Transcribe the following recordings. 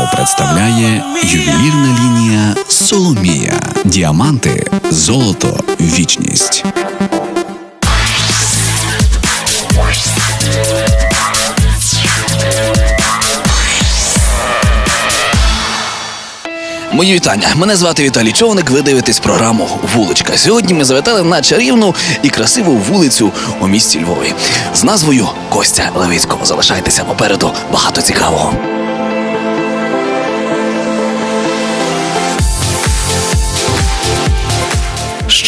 програму представляє ювелірна лінія Соломія. Діаманти, золото, вічність. Мої вітання. Мене звати Віталій Човник. Ви дивитесь програму Вуличка. Сьогодні ми завітали на чарівну і красиву вулицю у місті Львові з назвою Костя Левицького. Залишайтеся попереду багато цікавого.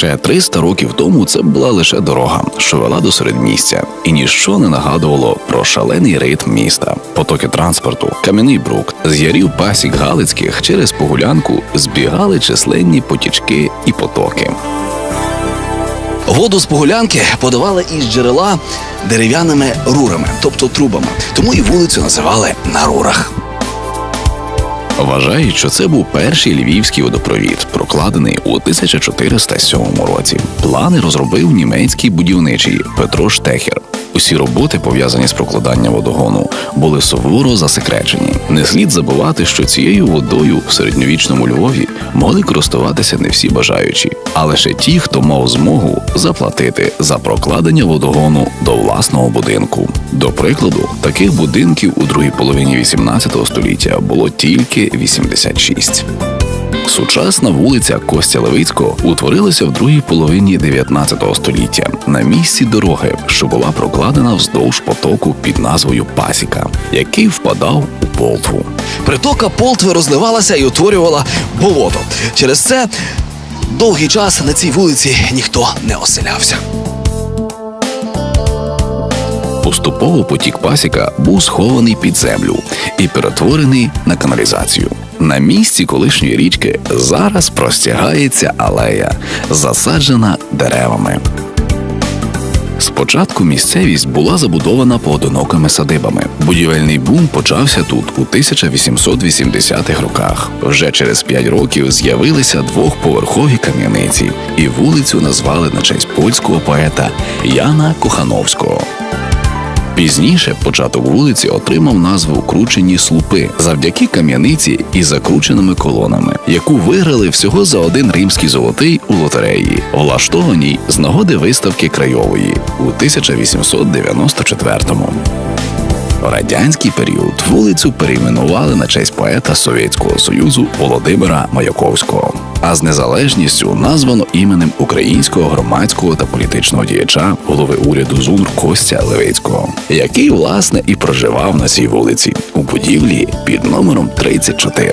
Ще 300 років тому це була лише дорога, що вела до середмістя, і ніщо не нагадувало про шалений ритм міста, потоки транспорту, кам'яний брук, з ярів пасік Галицьких через погулянку збігали численні потічки і потоки. Воду з погулянки подавали із джерела дерев'яними рурами, тобто трубами. Тому і вулицю називали на рурах. Вважають, що це був перший львівський водопровід, прокладений у 1407 році. Плани розробив німецький будівничий Петро Штехер. Усі роботи, пов'язані з прокладанням водогону, були суворо засекречені. Не слід забувати, що цією водою в середньовічному Львові могли користуватися не всі бажаючі, а лише ті, хто мав змогу заплатити за прокладення водогону до власного будинку. До прикладу, таких будинків у другій половині 18 століття було тільки 86. Сучасна вулиця Костя Левицького утворилася в другій половині 19 століття на місці дороги, що була прокладена вздовж потоку під назвою Пасіка, який впадав у Полтву. Притока Полтви розливалася і утворювала болото. Через це довгий час на цій вулиці ніхто не оселявся. Поступово потік пасіка був схований під землю і перетворений на каналізацію. На місці колишньої річки зараз простягається алея, засаджена деревами. Спочатку місцевість була забудована поодинокими садибами. Будівельний бум почався тут у 1880-х роках. Вже через п'ять років з'явилися двохповерхові кам'яниці, і вулицю назвали на честь польського поета Яна Кохановського. Пізніше початок вулиці отримав назву Кручені слупи завдяки кам'яниці із закрученими колонами, яку виграли всього за один римський золотий у лотереї, влаштованій з нагоди виставки крайової у 1894-му. Радянський період вулицю перейменували на честь поета Совєтського Союзу Володимира Маяковського. А з незалежністю названо іменем українського громадського та політичного діяча голови уряду ЗУНР Костя Левицького, який власне і проживав на цій вулиці у будівлі під номером 34.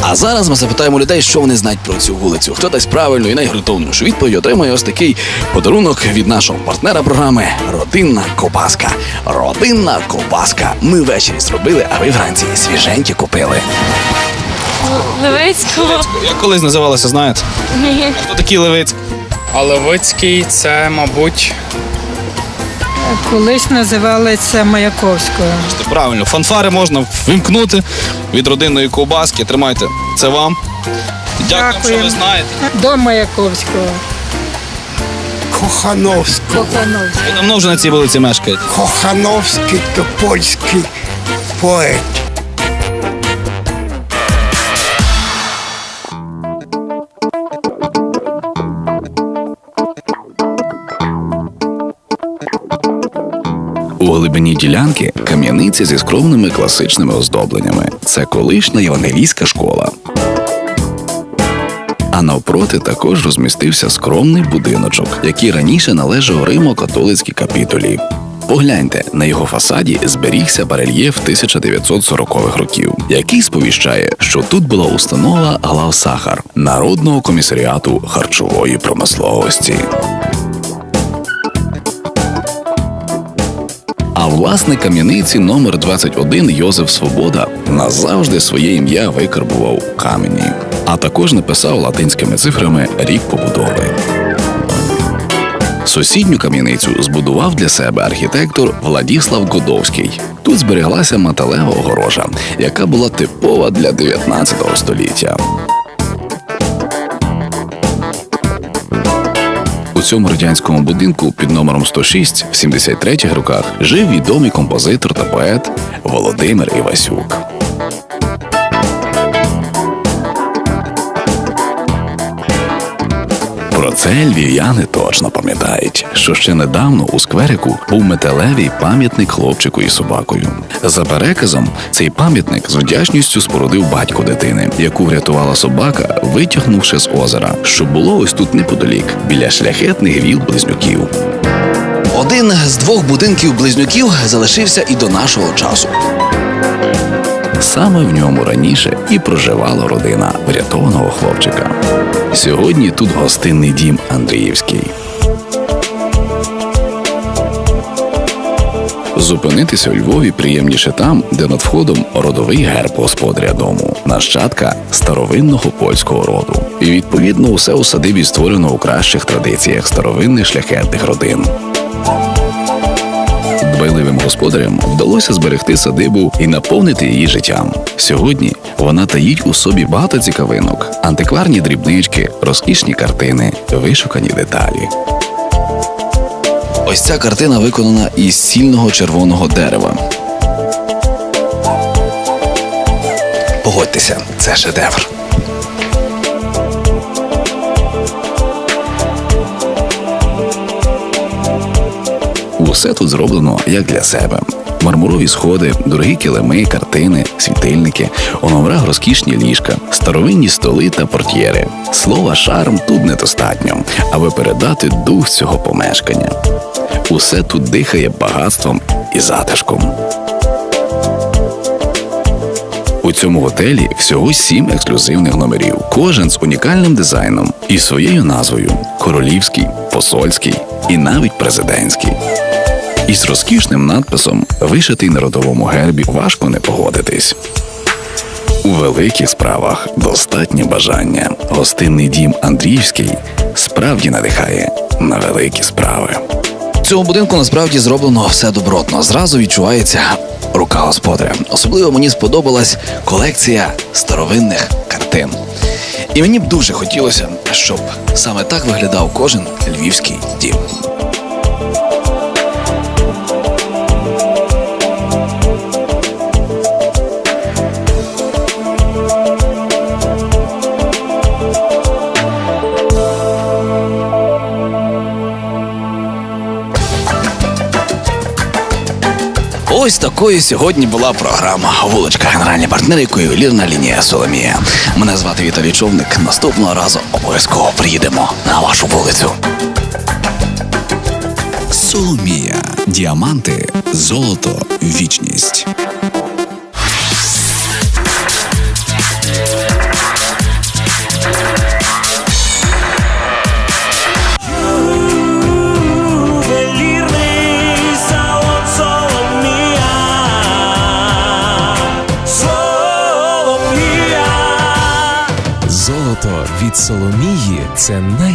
А зараз ми запитаємо людей, що вони знають про цю вулицю. Хто дасть правильну і найґрунтовнішу відповідь отримає ось такий подарунок від нашого партнера програми Родинна ковбаска. Родинна ковбаска. Ми ввечері зробили, а ви вранці свіженькі купили. Левицького. Як колись називалося, знаєте? Ні. Хто такий Левицький? А Левицький це, мабуть, Колись називали це Маяковського. Це Правильно, фанфари можна вимкнути від родинної ковбаски. Тримайте, це вам. Дякую, що ви знаєте. До Маяковського. Кохановський. Кохановського. Ви давно вже на цій вулиці мешкаєте. Кохановський то польський поет. Глибині ділянки кам'яниця зі скромними класичними оздобленнями. Це колишня євангелійська школа. А навпроти також розмістився скромний будиночок, який раніше належав Римо-католицькій капітолі. Погляньте, на його фасаді зберігся барельєф 1940-х років, який сповіщає, що тут була установа главсахар Народного комісаріату харчової промисловості. А власник кам'яниці номер 21 Йозеф Свобода назавжди своє ім'я викарбував у камені, а також написав латинськими цифрами рік побудови. Сусідню кам'яницю збудував для себе архітектор Владіслав Годовський. Тут збереглася металева огорожа, яка була типова для 19 століття. Цьому радянському будинку під номером 106 в 73-х роках жив відомий композитор та поет Володимир Івасюк. Це львів'яни точно пам'ятають, що ще недавно у скверику був металевий пам'ятник хлопчику і собакою. За переказом, цей пам'ятник з вдячністю спорудив батько дитини, яку врятувала собака, витягнувши з озера, що було ось тут неподалік, біля шляхетних віл близнюків. Один з двох будинків близнюків залишився і до нашого часу. Саме в ньому раніше і проживала родина врятованого хлопчика. Сьогодні тут гостинний дім Андріївський. Зупинитися у Львові приємніше там, де над входом родовий герб господаря дому, нащадка старовинного польського роду. І відповідно усе у садибі створено у кращих традиціях старовинних шляхетних родин. Дбайливим господарям вдалося зберегти садибу і наповнити її життям. Сьогодні вона таїть у собі багато цікавинок, антикварні дрібнички, розкішні картини, вишукані деталі. Ось ця картина виконана із сильного червоного дерева. Погодьтеся, це шедевр. Усе тут зроблено як для себе. Мармурові сходи, дорогі килими, картини, світильники, у номерах розкішні ліжка, старовинні столи та портьєри. Слова шарм тут недостатньо, аби передати дух цього помешкання. Усе тут дихає багатством і затишком. У цьому готелі всього сім ексклюзивних номерів, кожен з унікальним дизайном і своєю назвою: королівський, посольський і навіть президентський. Із розкішним надписом, вишитий на родовому гербі, важко не погодитись. У великих справах достатнє бажання. Гостинний дім Андріївський справді надихає на великі справи. Цьому будинку насправді зроблено все добротно. Зразу відчувається рука господаря. Особливо мені сподобалась колекція старовинних картин. І мені б дуже хотілося, щоб саме так виглядав кожен львівський дім. Ось такою сьогодні була програма Вуличка, генеральний партнер, якої ювелірна лінія Соломія. Мене звати Віталій Човник. Наступного разу обов'язково приїдемо на вашу вулицю. Соломія. Діаманти, золото, вічність.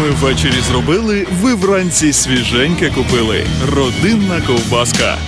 Ми ввечері зробили, ви вранці свіженьке купили. Родинна ковбаска.